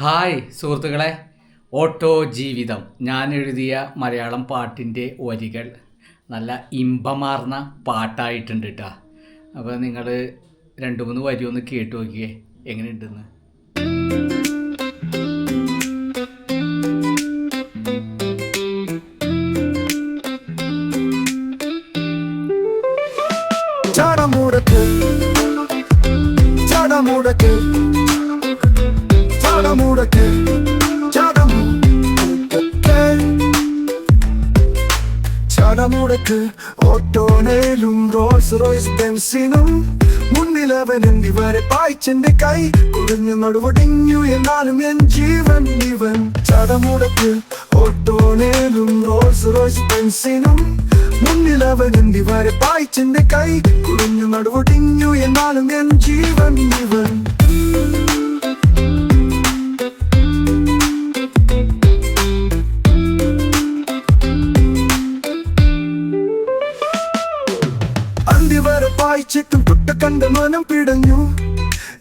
Hi സുഹൃത്തുക്കളെ. Auto ജീവിതം. ഞാൻ എഴുതിയ മലയാളം പാട്ടിന്റെ വരികൾ നല്ല ഇമ്പമാർന്ന പാട്ടായിട്ടുണ്ട് കേട്ടോ അപ്പോൾ നിങ്ങൾ രണ്ട് മൂന്ന് വരി ഒന്ന് കേട്ട് നോക്കിയേ എങ്ങനെയുണ്ടെന്ന്? ചടമുടക്ക് ചടമുടക്ക് ചടമുടക്ക് ചടമുടക്ക് ചടമുടക്ക് ഓട്ടോണയിലും റോൾസ് റോയ്സ് ബെൻസിനും മുന്നിലവൻ ഇവരെ പായ്ച്ചെന്റെ കൈ കുറിഞ്ഞു നടുവടിഞ്ഞു എന്നാലും എൻ ജീവൻ ഇവൻ. ചടമുടക്ക് ഓട്ടോണയിലും റോൾസ് റോയ്സ് ബെൻസിനും മുന്നിലവൻ ഇവരെ പായ്ച്ചെന്റെ കൈ കുറിഞ്ഞു നടുവടിഞ്ഞു എന്നാലും എൻ ജീവൻ ഇവൻ. അന്തിവരെ പായിച്ചിട്ടും തൊട്ട കണ്ട മനം പിടഞ്ഞു.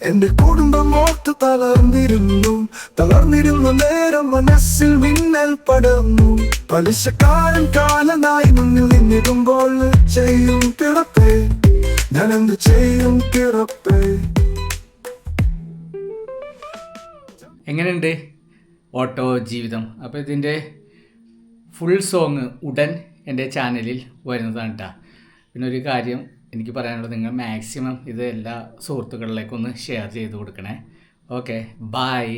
എന്റെ കുടുംബം ഓർത്ത് തളർന്നിരുന്നു. തളർന്നിരുന്ന നേരം മനസ്സിൽ മിന്നൽ പടർന്നു. പലിശക്കാരൻ കാലനായി മുന്നിൽ നിന്നിടുമ്പോൾ ചെയ്യും കിടപ്പേ ഞാൻ എന്ത് ചെയ്യും കിടപ്പേ എങ്ങനെയുണ്ട് ഓട്ടോ ജീവിതം? അപ്പോൾ ഇതിന്റെ ഫുൾ സോങ് ഉടൻ എന്റെ ചാനലിൽ വരുന്നതാണ് കേട്ടോ പിന്നെ ഒരു കാര്യം എനിക്ക് പറയാനുള്ളത് നിങ്ങൾ മാക്സിമം ഇത് എല്ലാ സുഹൃത്തുക്കളിലേക്കൊന്ന് ഷെയർ ചെയ്ത് കൊടുക്കണേ. Okay bye